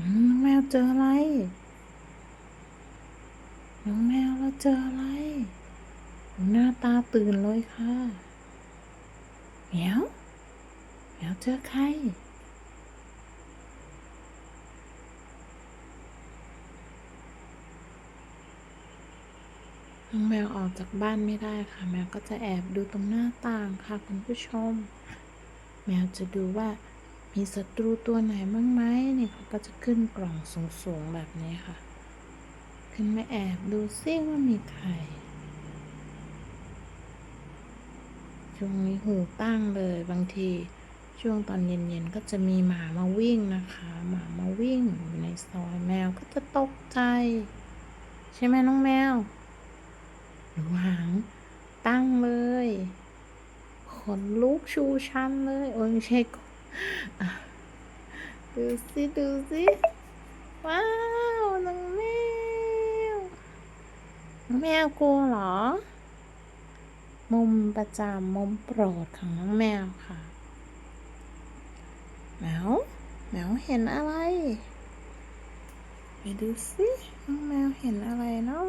น้องแมวเจออะไร น้องแมวเราเจออะไร หน้าตาตื่นเลยค่ะเหมียวเหมียวเจอใครน้องแมวออกจากบ้านไม่ได้ค่ะ แมวก็จะแอบดูตรงหน้าต่างค่ะคุณผู้ชม แมวจะดูว่ามีศัตรูตัวไหนบ้างไหมนี่เขา ก็จะขึ้นกล่องสูงๆแบบนี้ค่ะ ขึ้นมาแอบดูซิว่ามีใครช่วงนี้หูตั้งเลยบางทีช่วงตอนเย็นๆก็จะมีหมามาวิ่งนะคะ หมามาวิ่งอยู่ในซอยแมวก็จะตกใจ ใช่ไหมน้องแมวดูหางตั้งเลยขนลุกชูชันเลย โอ้ยไม่ใช่ ดูสิดูสิว้าวน้องแมวน้องแมวกลัวเหรอ มุมประจำมุมโปรดของน้องแมวค่ะแมวแมวเห็นอะไร ไปดูสิน้องแมวเห็นอะไรเนาะ